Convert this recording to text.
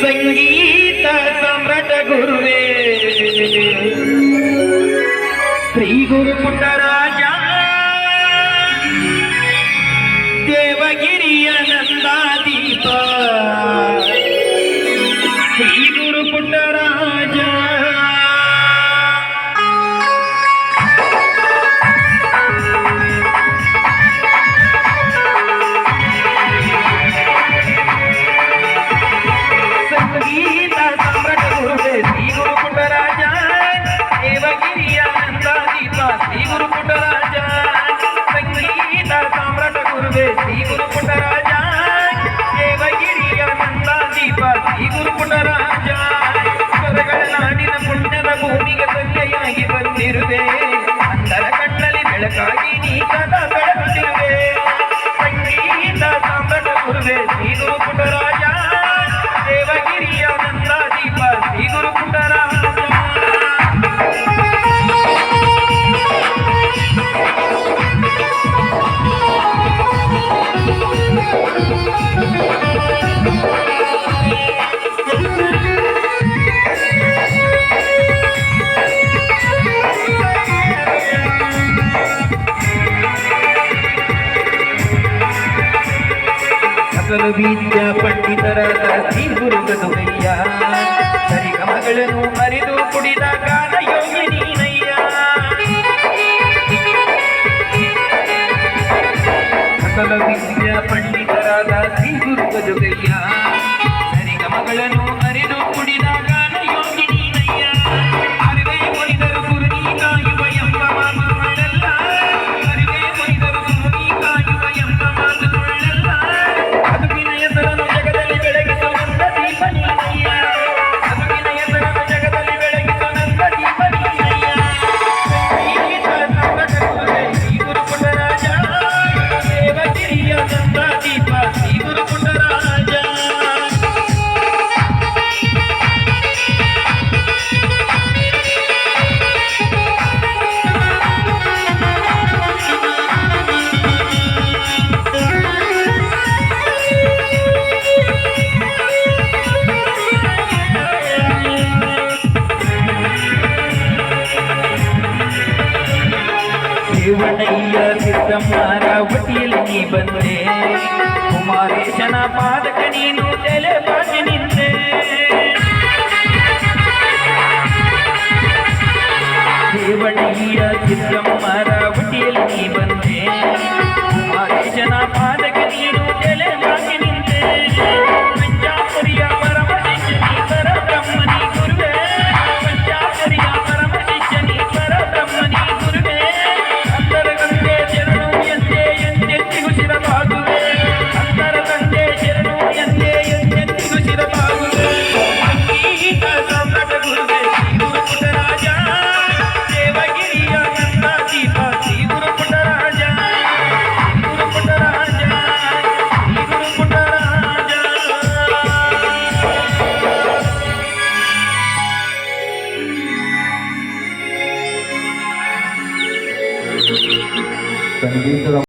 ಸಂಗೀತ ಸಾಮ್ರಾಟ ಗುರುವೇ. ಶ್ರೀ ಗುರು ಪುಟ್ಟರಾಜ ಸಾಮ್ರಾಟ ಗುರುವೇ ಶ್ರೀ ಗುರು ಪುಟ್ಟರಾಜ ದೇವಗಿರಿಯ ನಂದಾದೀಪ ಶ್ರೀ ಗುರು ಪುಟ್ಟರಾಜ ಸ್ವರಗಳ ನಾಡಿನ ಪುಣ್ಯದ ಭೂಮಿಗೆ ಸಂಜೆಯಾಗಿ ಬಂದಿರುವೆ ಅಂತರ ಕಣ್ಣಲ್ಲಿ ಬೆಳಕಾಗಿ ನೀ ಸದಾ ಬೆಳಗುತ್ತಿರುವೆ ಸಂಗೀತ ಸಾಮ್ರಾಟ ಗುರುವೇ ಶ್ರೀ ವಿದ್ಯಾ ಪಂಡಿತರಾದ ಶ್ರೀ ಗುರು ಗದುಗಯ್ಯ ಸರಿಗಮಗಳನ್ನು ಅರಿದು ಕುಡಿದ ಗಾನ ಯೋಗಿ ನೀನಯ್ಯ. ಸಕಲ ವಿದ್ಯಾ ಪಂಡಿತರಾದ ಶ್ರೀ ಗುರು ಗದುಗಯ್ಯ ಸರಿಗಮಗಳನ್ನು ಅರಿದು ಕುಡಿದ ಶಿವನಯ್ಯ ಸಿದ್ದಮ್ಮರ ಒಟ್ಟಿಯಲ್ಲಿ ಬಂದೆ ಕುಮಾರೇಶನ ಪಾದಕ ನೀನು ತಲೆ ಬಾಗಿ ನಿಂತೆ ಶಿವನಯ್ಯ ಸಿದ್ದಮ್ಮರ ಒಟ್ಟಿಯಲ್ಲಿ ಬಂದೆ. ಕುಮಾರೇಶನ ಪಾದ Renacimiento